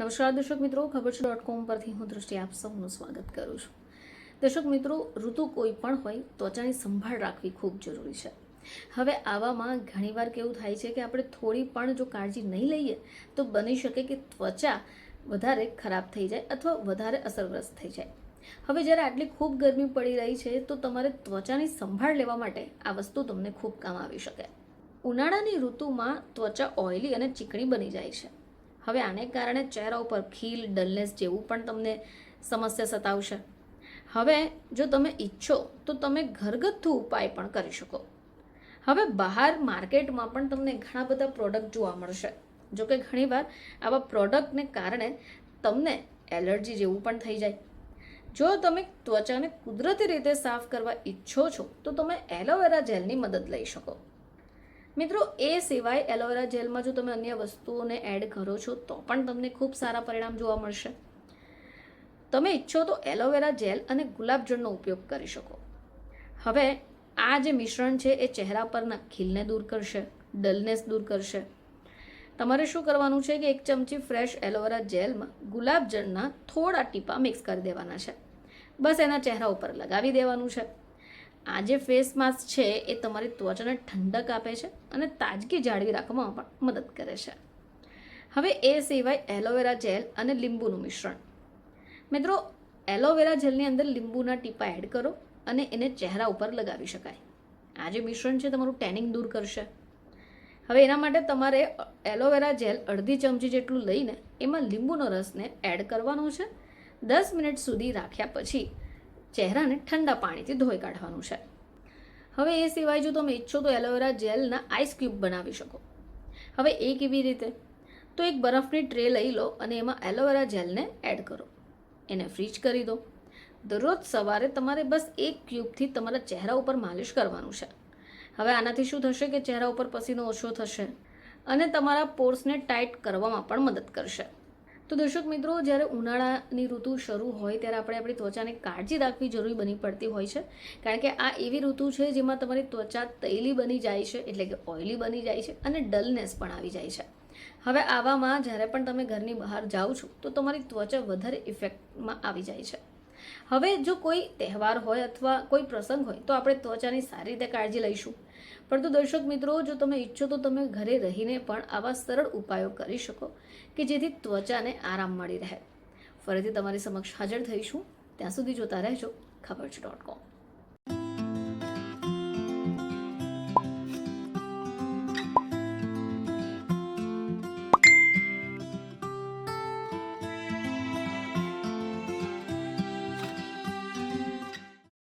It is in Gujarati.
નમસ્કાર દર્શક મિત્રો, ખબર છે ડોટ કોમ પરથી હું દૃષ્ટિ આપ સૌનું સ્વાગત કરું છું. દર્શક મિત્રો, ઋતુ કોઈ પણ હોય ત્વચાની સંભાળ રાખવી ખૂબ જરૂરી છે. હવે આવામાં ઘણીવાર કેવું થાય છે કે આપણે થોડી પણ જો કાળજી નહીં લઈએ, તો બની શકે કે ત્વચા વધારે ખરાબ થઈ જાય અથવા વધારે અસરગ્રસ્ત થઈ જાય. હવે જ્યારે આટલી ખૂબ ગરમી પડી રહી છે, તો તમારે ત્વચાની સંભાળ લેવા માટે આ વસ્તુ તમને ખૂબ કામ આવી શકે. ઉનાળાની ઋતુમાં ત્વચા ઓઇલી અને ચીકણી બની જાય છે. હવે આને કારણે ચહેરા ઉપર ખીલ, ડલનેસ જેવું પણ તમને સમસ્યા સતાવશે. હવે જો તમે ઈચ્છો તો તમે ઘરગથ્થુ ઉપાય પણ કરી શકો. હવે બહાર માર્કેટમાં પણ તમને ઘણા બધા પ્રોડક્ટ જોવા મળશે. જો કે ઘણીવાર આવા પ્રોડક્ટને કારણે તમને એલર્જી જેવું પણ થઈ જાય. જો તમે ત્વચાને કુદરતી રીતે સાફ કરવા ઈચ્છો છો તો તમે એલોવેરા જેલની મદદ લઈ શકો. મિત્રો, એ સિવાય એલોવેરા જેલમાં જો તમે અન્ય વસ્તુઓને એડ કરો છો, તો પણ તમને ખૂબ સારા પરિણામ જોવા મળશે. તમે ઈચ્છો તો એલોવેરા જેલ અને ગુલાબજળનો ઉપયોગ કરી શકો. હવે, આ જે મિશ્રણ છે, એ ચહેરા પરના ખીલને દૂર કરશે, ડલનેસ દૂર કરશે. તમારે શું કરવાનું છે કે એક ચમચી ફ્રેશ એલોવેરા જેલમાં ગુલાબજળના થોડા ટીપા મિક્સ કરી દેવાના છે. બસ એના ચહેરા ઉપર લગાવી દેવાનું છે. આ જે ફેસ માસ્ક છે, એ તમારી ત્વચાને ઠંડક આપે છે અને તાજગી જાળવી રાખવામાં પણ મદદ કરે છે. હવે એ સિવાય એલોવેરા જેલ અને લીંબુનું મિશ્રણ. મિત્રો એલોવેરા જેલની અંદર લીંબુના ટીપા એડ કરો અને એને ચહેરા ઉપર લગાવી શકાય. આ જે મિશ્રણ છે, તમારું ટેનિંગ દૂર કરશે. હવે એના માટે તમારે એલોવેરા જેલ અડધી ચમચી જેટલું લઈને એમાં લીંબુનો રસને એડ કરવાનો છે. દસ મિનિટ સુધી રાખ્યા પછી ચહેરાને ઠંડા પાણીથી ધોઈ કાઢવાનું છે. હવે એ સિવાય જો તમે ઈચ્છો તો એલોવેરા જેલના આઈસ ક્યુબ બનાવી શકો. હવે એ કેવી રીતે? તો એક બરફની ટ્રે લઈ લો અને એમાં એલોવેરા જેલને એડ કરો. એને ફ્રીજ કરી દો. દરરોજ સવારે તમારે બસ એક ક્યુબથી તમારા ચહેરા ઉપર માલિશ કરવાનું છે. હવે આનાથી શું થશે કે ચહેરા ઉપર પસીનો ઓછો થશે અને તમારા પોર્સને ટાઈટ કરવામાં પણ મદદ કરશે. તો દર્શક મિત્રો, જ્યારે ઉનાળાની ઋતુ શરૂ હોય ત્યારે આપણે આપણી ત્વચાને કાળજી રાખવી જરૂરી બની પડતી હોય છે. કારણ કે આ એવી ઋતુ છે જેમાં તમારી ત્વચા તૈલી બની જાય છે, એટલે કે ઓઇલી બની જાય છે અને ડલનેસ પણ આવી જાય છે. હવે આવામાં જ્યારે પણ તમે ઘરની બહાર જાઓ છો, તો તમારી ત્વચા વધારે ઇફેક્ટમાં આવી જાય છે. હવે જો કોઈ તહેવાર હોય અથવા કોઈ પ્રસંગ હોય, તો આપણે ત્વચાની સારી રીતે કાળજી લઈશું. પરંતુ દર્શક મિત્રો, જો તમે ઈચ્છો તો તમે ઘરે રહીને પણ આવા સરળ ઉપાયો કરી શકો કે જેથી ત્વચાને આરામ મળી રહે. ફરીથી તમારી સમક્ષ હાજર થઈશું. ત્યાં સુધી જોતા રહેજો ખબર છે ડોટ કોમ.